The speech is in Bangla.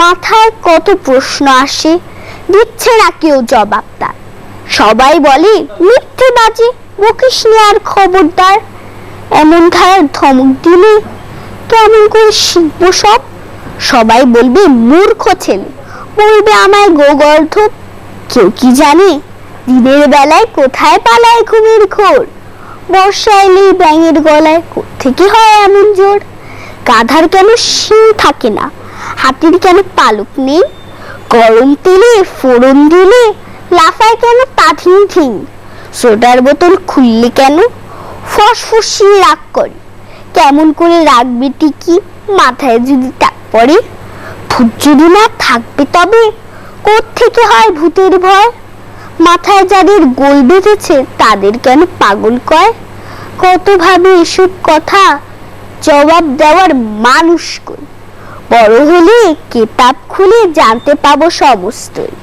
মাথায় কত প্রশ্ন আসে, দিচ্ছে না কেউ জবাব তার। সবাই বলে মিথ্যে বাজে বকিস আর খবরদার, এমন ধারার ধমক দিলে কেমন করে শিখব সব? সবাই বলবে, মূর্খ ছেলে, বলবে আমায় গোগর্ধ, কেউ কি জানে? দিনের বেলায় কোথায় পালায় ঘুমের ঘোর? বর্ষা এলেই ব্যাঙের গলায় থেকে হয় এমন জোর? গাধার কেন শিং থাকে না? হাতির কেন পালক নেই? গরম তেলে, ফোড়ন দিলে লাফায় কেন তাথিং থিং সোডার বোতল খুললে কেন? ফসফসিয়ে রাগ করে। কেমন করে রাখবে টিকি? মাথায় যদি টাক পড়ে? ভূত যদি না থাকবে তবে থেকে হয় ভূতের ভয়? মাথায় যাদের গোল বেঁধেছে তাদের কেন পাগল কয়? কত ভাবে এসব কথা জবাব দেওয়ার মানুষ কই? বড় হলে কিতাব খুলে জানতে পাবো সমস্তই।